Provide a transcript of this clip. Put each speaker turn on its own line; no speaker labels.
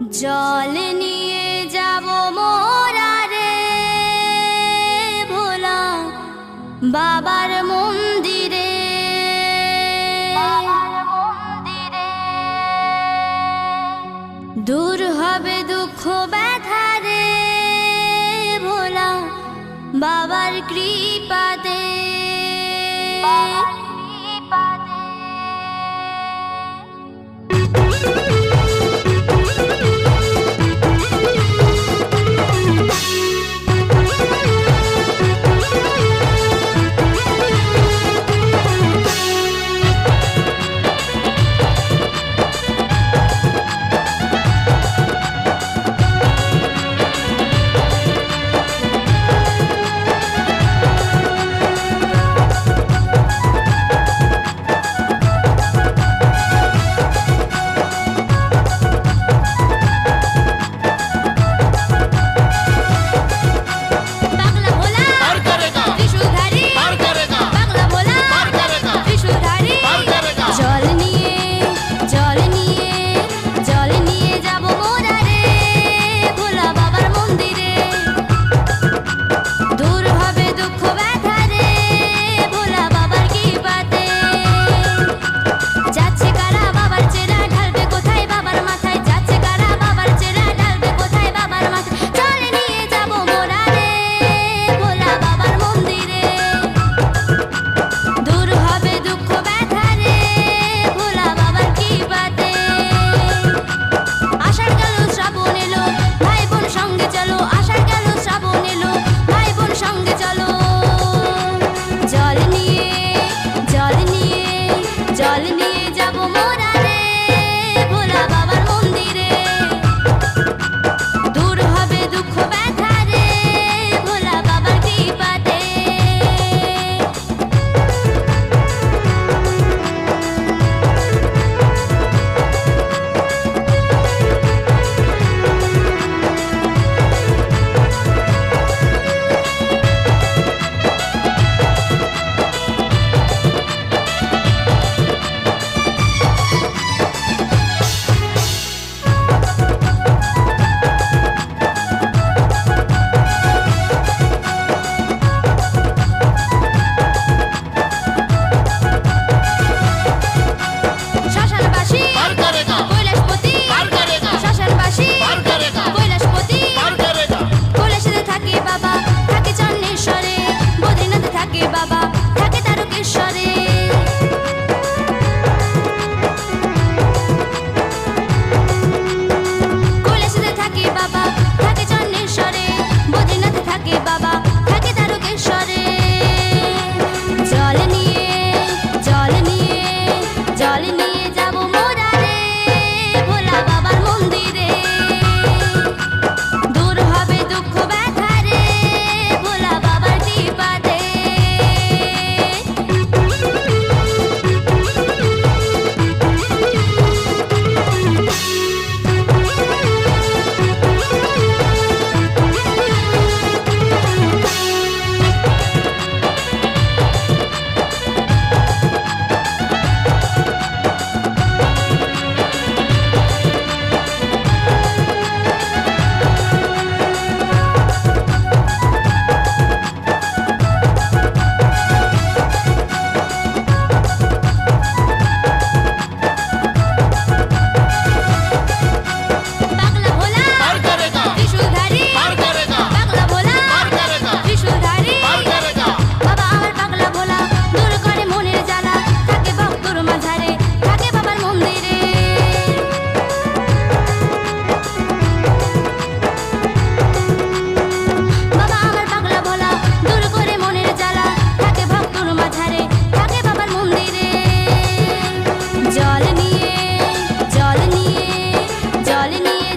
জল নিয়ে যাব মোরা রে ভোলা বাবার মন্দিরে। দূর হবে দুঃখ ব্যথা রে ভোলা বাবার কৃপাতে। darling.